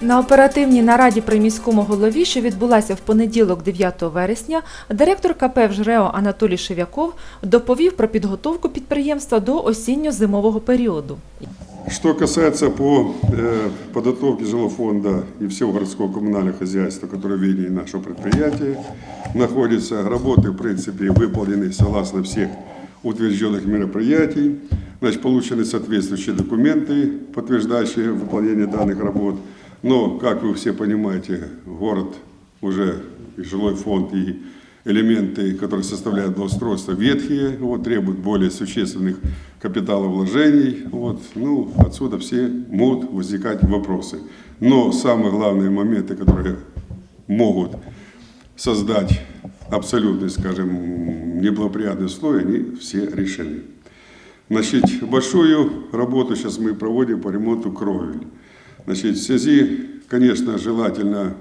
На оперативній нараді при міському голові, що відбулася в понеділок 9 вересня, директор КП «Вжрео» Анатолій Шевяков доповів про підготовку підприємства до осінньо-зимового періоду. Что касается по э, подготовке жилфонда и всего городского коммунального хозяйства, которое в ведении нашего предприятия находится, работы, в принципе, выполнены согласно всех утвержденных мероприятий. Значит, получены соответствующие документы, подтверждающие выполнение данных работ. Но, как вы все понимаете, город уже и жилой фонд и элементы, которые составляют благоустройство, ветхие, вот, требуют более существенных капиталовложений. Вот, ну, отсюда все могут возникать вопросы. Но самые главные моменты, которые могут создать абсолютно, скажем, неблагоприятные условия, они все решены. Значит, большую работу сейчас мы проводим по ремонту кровель. Значит, в связи, конечно, желательно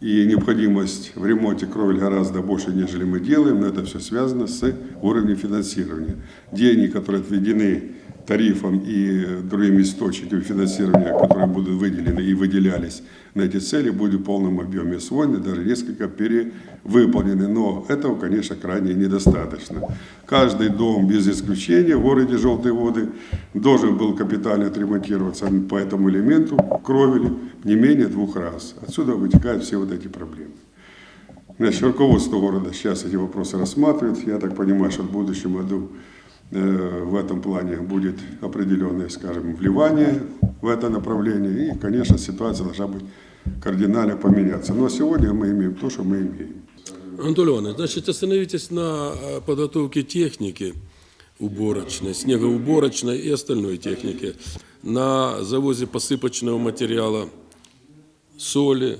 и необходимость в ремонте кровель гораздо больше, нежели мы делаем, но это все связано с уровнем финансирования. Деньги, которые отведены тарифом и другими источниками финансирования, которые будут выделены и выделялись на эти цели, будут в полном объеме освоены, даже несколько перевыполнены. Но этого, конечно, крайне недостаточно. Каждый дом, без исключения, в городе Желтые воды должен был капитально отремонтироваться по этому элементу кровели не менее двух раз. Отсюда вытекают все вот эти проблемы. Значит, руководство города сейчас эти вопросы рассматривает. Я так понимаю, что в будущем году в этом плане будет определенное, скажем, вливание в это направление. И, конечно, ситуация должна быть кардинально поменяться. Но сегодня мы имеем то, что мы имеем. Анатолий Иванович, значит, остановитесь на э, подготовке техники уборочной, снегоуборочной и остальной техники, на завозе посыпочного материала, соли,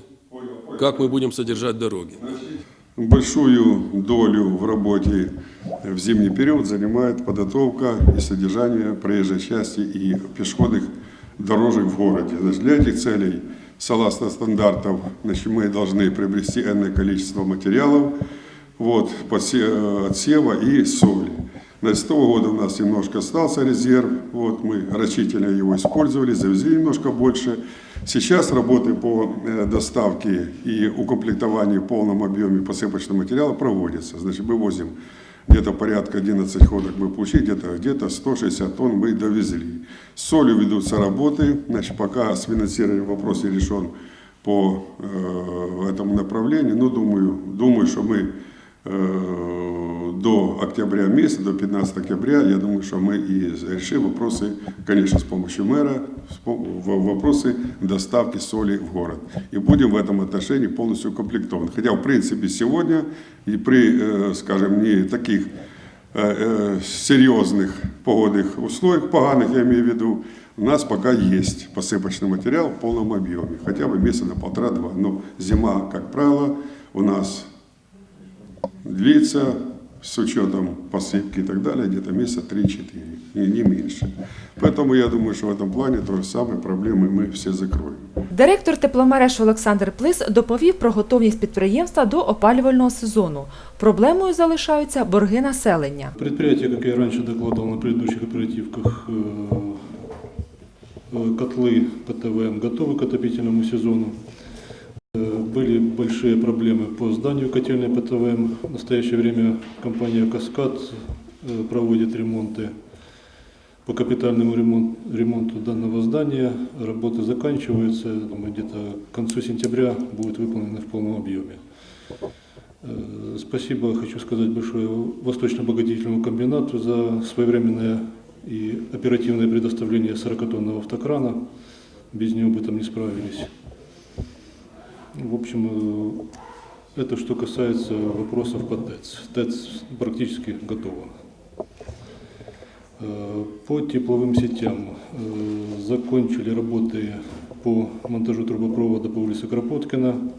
как мы будем содержать дороги. Большую долю в работе в зимний период занимает подготовка и содержание проезжей части и пешеходных дорожек в городе. Значит, для этих целей, согласно стандартов, значит, мы должны приобрести энное количество материалов, вот, э, отсева и соли. Значит, с того года у нас немножко остался резерв, вот, мы рачительно его использовали, завезли немножко больше. Сейчас работы по э, доставке и укомплектованию в полном объеме посыпочного материала проводятся. Значит, мы возим где-то порядка 11 ходок мы получили, где-то где 160 тонн мы довезли. С солью ведутся работы, значит, пока с финансированием вопрос решен по э, этому направлению, но думаю, думаю, что мы до октября месяца, до 15 октября, я думаю, что мы и решим вопросы, конечно, с помощью мэра, вопросы доставки соли в город. И будем в этом отношении полностью укомплектованы. Хотя, в принципе, сегодня и при, э, скажем, не таких э, э, серьезных погодных условиях, поганых я имею в виду, у нас пока есть посыпочный материал в полном объеме, хотя бы месяца на полтора-два. Но зима, как правило, у нас длится с учетом посыпки и так далее где-то месяца 3-4, и не меньше. Поэтому я думаю, что в этом плане то же самое проблемы мы все закроем. Директор тепломереж Олександр Плис доповів про готовність підприємства до опалювального сезону. Проблемою залишаються борги населення. Предприятие, как я раньше докладывал на предыдущих оперативках, э, э, котлы ПТВМ готовы к отопительному сезону. Большие проблемы по зданию котельной ПТВМ. В настоящее время компания «Каскад» э, проводит ремонты по капитальному ремон- ремонту данного здания. Работы заканчиваются. Где-то к концу сентября будут выполнены в полном объеме. Э, Спасибо хочу сказать большое Восточно-обогатительному комбинату за своевременное и оперативное предоставление 40-тонного автокрана. Без него бы там не справились. В общем, э, это что касается вопросов по ТЭЦ. ТЭЦ практически готова. Э, По тепловым сетям э, закончили работы по монтажу трубопровода по улице Кропоткина.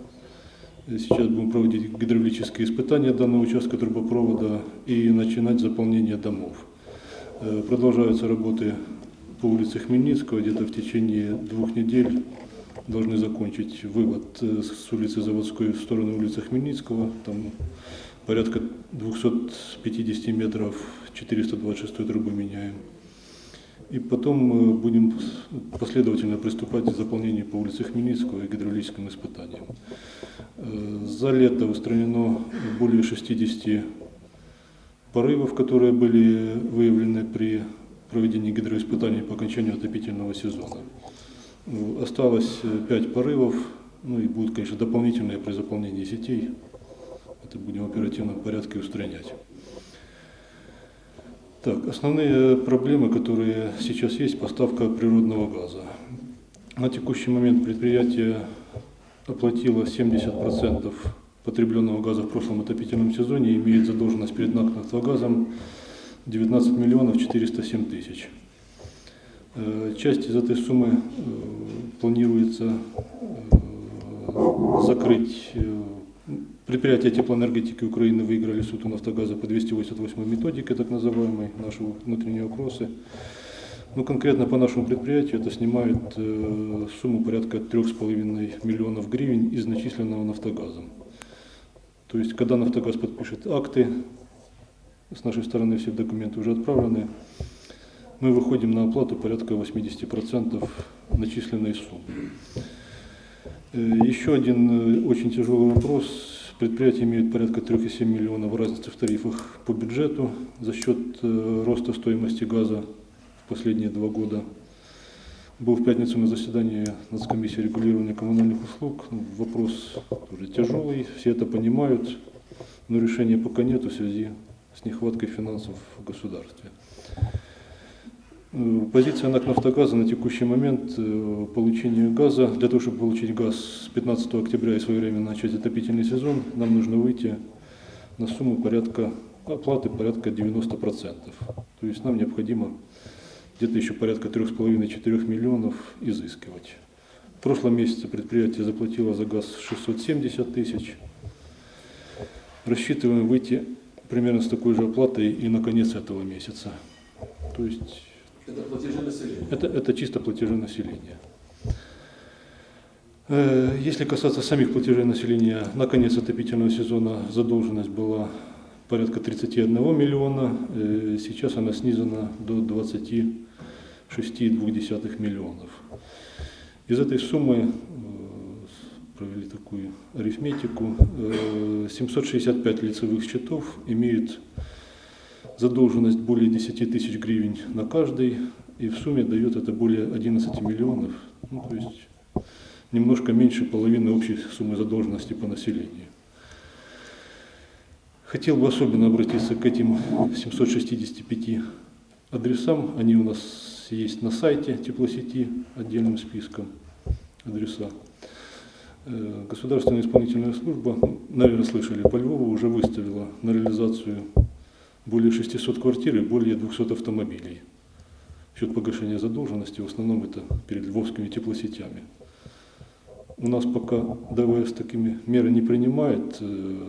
Сейчас будем проводить гидравлические испытания данного участка трубопровода и начинать заполнение домов. Продолжаются работы по улице Хмельницкого. Где-то в течение двух недель должны закончить вывод э, с улицы Заводской в сторону улицы Хмельницкого. Там порядка 250 метров 426 трубы меняем. И потом э, будем последовательно приступать к заполнению по улице Хмельницкого и гидравлическим испытаниям. Э, За лето устранено более 60 порывов, которые были выявлены при проведении гидроиспытаний по окончанию отопительного сезона. Осталось 5 порывов, ну и будут, конечно, дополнительные при заполнении сетей. Это будем в оперативном порядке устранять. Так, основные проблемы, которые сейчас есть, поставка природного газа. На текущий момент предприятие оплатило 70% потребленного газа в прошлом отопительном сезоне и имеет задолженность перед НАК «Нафтогазом» 19 миллионов 407 тысяч. Э, Часть из этой суммы э, планируется э, закрыть. Предприятия теплоэнергетики Украины выиграли суд у «Нафтогаза» по 288 методике, так называемой, наши внутренние вопросы. Ну, конкретно по нашему предприятию это снимает сумму порядка 3,5 миллионов гривен из начисленного «Нафтогазом». То есть, когда «Нафтогаз» подпишет акты, с нашей стороны все документы уже отправлены, мы выходим на оплату порядка 80% начисленной суммы. Э, Еще один э, очень тяжелый вопрос. Предприятие имеет порядка 3,7 миллионов разницы в тарифах по бюджету за счет э, роста стоимости газа в последние два года. Был в пятницу на заседании Нацкомиссии регулирования коммунальных услуг. Ну, Вопрос тоже тяжелый, все это понимают, но решения пока нет в связи с нехваткой финансов в государстве. Позиция НАК «Нафтогаза» на текущий момент э, получения газа. Для того, чтобы получить газ с 15 октября и своевременно начать отопительный сезон, нам нужно выйти на сумму порядка оплаты порядка 90%. То есть нам необходимо где-то еще порядка 3,5-4 миллионов изыскивать. В прошлом месяце предприятие заплатило за газ 670 тысяч. Рассчитываем выйти примерно с такой же оплатой и на конец этого месяца. То есть Это платежи населения. это, это чисто платежи населения. Э, Если касаться самих платежей населения, на конец отопительного сезона задолженность была порядка 31 миллиона, э, сейчас она снизена до 26,2 миллионов. Из этой суммы э, провели такую арифметику. э, 765 лицевых счетов имеют задолженность более 10 тысяч гривен на каждый, и в сумме дает это более 11 миллионов, ну, то есть немножко меньше половины общей суммы задолженности по населению. Хотел бы особенно обратиться к этим 765 адресам, они у нас есть на сайте теплосети отдельным списком адреса. Э, Государственная исполнительная служба, ну, наверное, слышали, по Львову уже выставила на реализацию более 600 квартир и более 200 автомобилей. В счет погашения задолженности, в основном это перед львовскими теплосетями. У нас пока ДВС такими меры не принимает, э,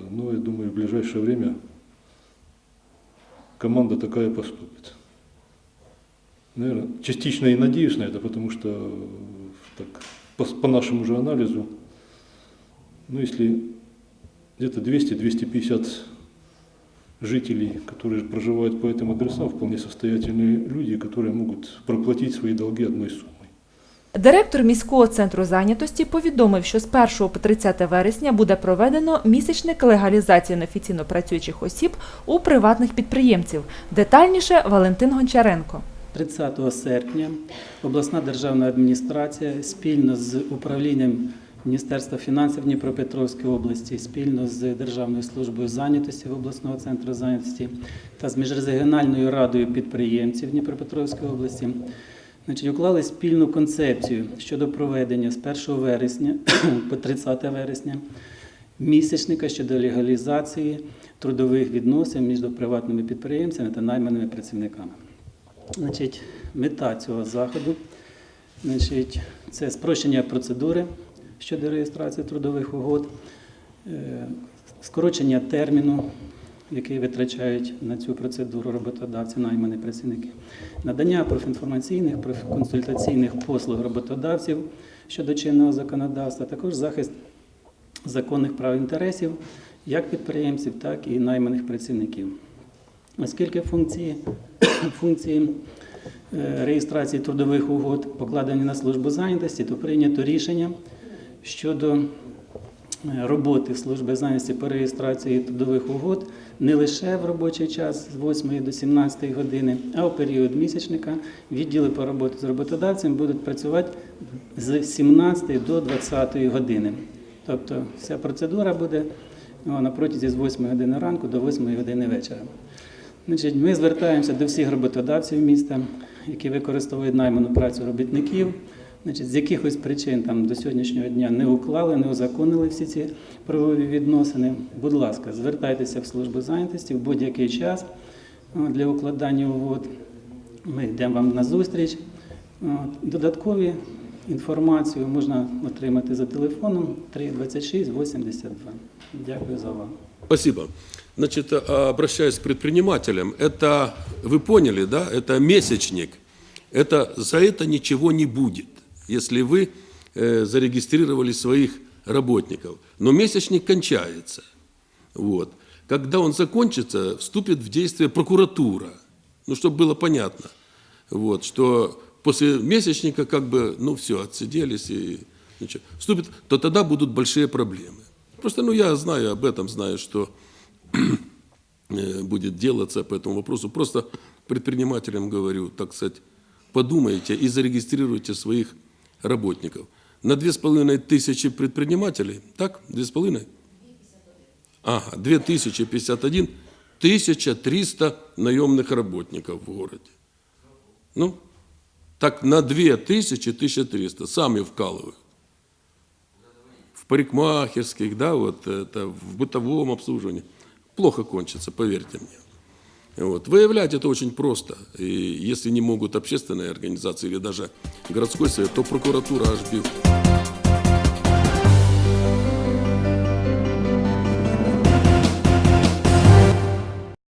но я думаю, в ближайшее время команда такая поступит. Наверное, частично и надеюсь на это, потому что э, так, по, по нашему же анализу, ну если где-то 200-250 жителей, которые проживают по этим адресам, вполне состоятельные люди, которые могут проплатить свои долги одной суммой. Директор міського центру зайнятості повідомив, що з 1 по 30 вересня буде проведено місячник легалізації неофіційно працюючих осіб у приватних підприємців. Детальніше Валентин Гончаренко. 30 серпня обласна державна адміністрація спільно з управлінням Міністерства фінансів Дніпропетровської області, спільно з Державною службою зайнятості в обласного центру зайнятості та з міжрегіональною радою підприємців Дніпропетровської області значить, уклали спільну концепцію щодо проведення з 1 вересня по 30 вересня місячника щодо легалізації трудових відносин між приватними підприємцями та найманими працівниками. Значить, мета цього заходу значить, це спрощення процедури щодо реєстрації трудових угод, е, скорочення терміну, який витрачають на цю процедуру роботодавці, наймані працівники, надання профінформаційних, профконсультаційних послуг роботодавців щодо чинного законодавства, також захист законних прав і інтересів як підприємців, так і найманих працівників. Оскільки функції, функції е, реєстрації трудових угод, покладені на службу зайнятості, то прийнято рішення щодо е, роботи служби зайнятості по реєстрації трудових угод не лише в робочий час з 8 до 17 години, а у період місячника відділи по роботі з роботодавцем будуть працювати з 17 до 20 години. Тобто вся процедура буде на протязі з 8 години ранку до 8 години вечора. Значить, ми звертаємося до всіх роботодавців міста, які використовують найману працю робітників. Значить, з якихось причин там до сьогоднішнього дня не уклали, не узаконили всі ці правові відносини. Будь ласка, звертайтеся в службу зайнятості в будь-який час о, для укладання угод. Ми йдемо вам на зустріч. От, Додаткові інформацію можна отримати за телефоном 326 82. Дякую за увагу. Спасибо. Значит, а, обращаясь к предпринимателям, это, вы поняли, да, это месячник. Это, за это ничего не будет, Если вы э, зарегистрировали своих работников. Но месячник кончается. Вот. Когда он закончится, вступит в действие прокуратура. Ну, чтобы было понятно. Вот, что после месячника как бы, ну все, отсиделись и ничего. Вступит, то тогда будут большие проблемы. Просто, ну, я знаю об этом, знаю, что э, будет делаться по этому вопросу. Просто предпринимателям говорю, так сказать, подумайте и зарегистрируйте своих работников. На две с половиной тысячи предпринимателей, так, две с половиной? Ага, 2051, 1300 наемных работников в городе. Ну, так на 2000, 1300 сами вкалывают. В парикмахерских, да, вот это, в бытовом обслуживании. Плохо кончится, поверьте мне. Вот. Выявлять это очень просто. И если не могут общественные организации или даже городской совет, то прокуратура аж бьет.